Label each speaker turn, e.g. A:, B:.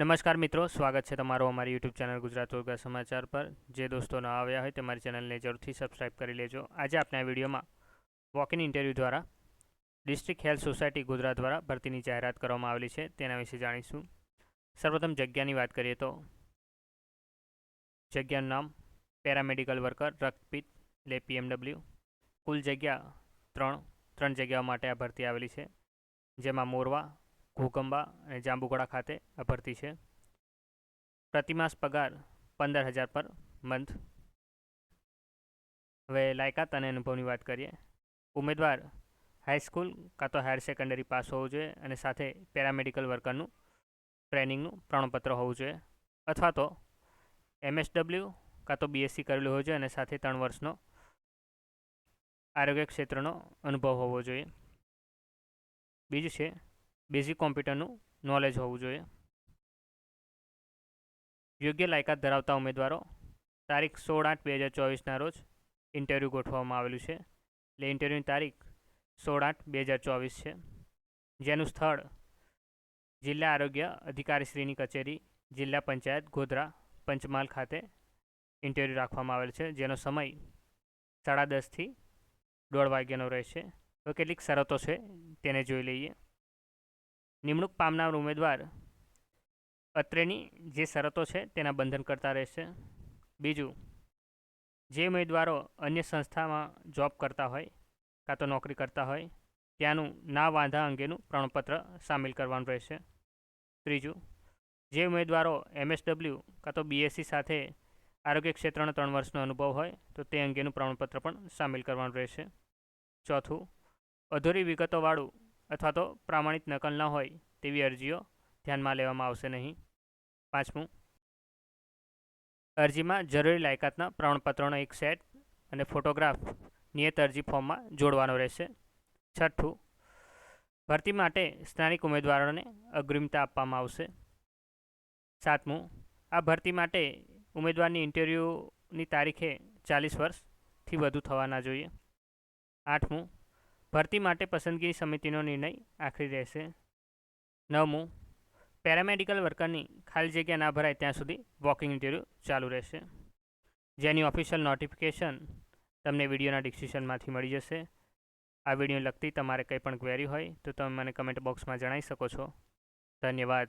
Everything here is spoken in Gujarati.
A: નમસ્કાર મિત્રો, સ્વાગત છે તમારું અમારી યુટ્યુબ ચેનલ ગુજરાત રોજગાર સમાચાર પર. જે દોસ્તો ન આવ્યા હોય તે મારી ચેનલને જરૂરથી સબસ્ક્રાઇબ કરી લેજો. આજે આપણે આ વિડીયોમાં વોક ઇન ઇન્ટરવ્યૂ દ્વારા ડિસ્ટ્રિક્ટ હેલ્થ સોસાયટી ગુજરાત દ્વારા ભરતીની જાહેરાત કરવામાં આવેલી છે. તેના વિશે જાણીશું. સર્વપ્રથમ જગ્યાની વાત કરીએ તો જગ્યાનું નામ પેરામેડિકલ વર્કર રક્તપિત્ત એટલે પીએમડબલ્યુ કુલ જગ્યા ત્રણ ત્રણ જગ્યાઓ માટે આ ભરતી આવેલી છે. જેમાં મોરવા ઘોગંબા અને જાંબુઘોડા ખાતે અભરતી ભરતી છે. પ્રતિમાસ પગાર પંદર હજાર પર મંથ. હવે લાયકાત અને અનુભવની વાત કરીએ. ઉમેદવાર હાઈસ્કૂલ કાં તો હાયર સેકન્ડરી પાસ હોવું જોઈએ અને સાથે પેરામેડિકલ વર્કરનું ટ્રેનિંગનું પ્રમાણપત્ર હોવું જોઈએ. અથવા તો એમએસડબલ્યુ કાં તો બીએસસી કરેલું હોવું જોઈએ અને સાથે ત્રણ વર્ષનો આરોગ્ય ક્ષેત્રનો અનુભવ હોવો જોઈએ. બીજું છે બેઝિક કોમ્પ્યુટરનું નોલેજ હોવું જોઈએ. યોગ્ય લાયકાત ધરાવતા ઉમેદવારો તારીખ સોળ આઠ બે હજાર ચોવીસના રોજ ઇન્ટરવ્યૂ ગોઠવવામાં આવેલું છે. એટલે ઇન્ટરવ્યૂની તારીખ સોળ આઠ બે હજાર ચોવીસ છે. જેનું સ્થળ જિલ્લા આરોગ્ય અધિકારીશ્રીની કચેરી, જિલ્લા પંચાયત, ગોધરા, પંચમહાલ ખાતે ઇન્ટરવ્યૂ રાખવામાં આવેલ છે. જેનો સમય સાડા દસથી દોઢ વાગ્યાનો રહેશે. તો કેટલીક શરતો છે, તેને જોઈ લઈએ. નિમણૂક પામનાર ઉમેદવાર અત્રેની જે શરતો છે તેના બંધન કરતા રહેશે. બીજું, જે ઉમેદવારો અન્ય સંસ્થામાં જોબ કરતા હોય કાં તો નોકરી કરતા હોય, ત્યાંનું ના વાંધા અંગેનું પ્રમાણપત્ર સામેલ કરવાનું રહેશે. ત્રીજું, જે ઉમેદવારો એમએસડબલ્યુ કાં તો બીએસસી સાથે આરોગ્ય ક્ષેત્રનો ત્રણ વર્ષનો અનુભવ હોય, તો તે અંગેનું પ્રમાણપત્ર પણ સામેલ કરવાનું રહેશે. ચોથું, અધૂરી વિગતોવાળું અથવા તો પ્રામાણિક નકલ ન હોય તેવી અરજીઓ ધ્યાનમાં લેવામાં આવશે નહીં. પાંચમું. અરજીમાં જરૂરી લાયકાતના પ્રમાણપત્રોનો એક સેટ અને ફોટોગ્રાફ નિયત અરજી ફોર્મમાં જોડવાનો રહેશે. છઠ્ઠું. ભરતી માટે સ્થાનિક ઉમેદવારોને અગ્રિમતા આપવામાં આવશે. સાતમું. આ ભરતી માટે ઉમેદવારની ઇન્ટરવ્યૂની તારીખે ચાલીસ વર્ષથી વધુ થવાના જોઈએ. આઠમું. ભરતી માટે પસંદગી સમિતિનો નિર્ણય આખરી રહેશે. નવમું, પેરામેડિકલ વર્કરની ખાલી જગ્યા ના ભરાય ત્યાં સુધી વોકિંગ ઇન્ટરવ્યૂ ચાલુ રહેશે. જેની ઓફિશિયલ નોટિફિકેશન તમને વિડીયોના ડિસ્ક્રિપ્શનમાંથી મળી જશે. આ વીડિયો લગતી તમારે કંઈ પણ ક્વેરી હોય તો તમે મને કમેન્ટ બોક્સમાં જણાવી શકો છો. ધન્યવાદ.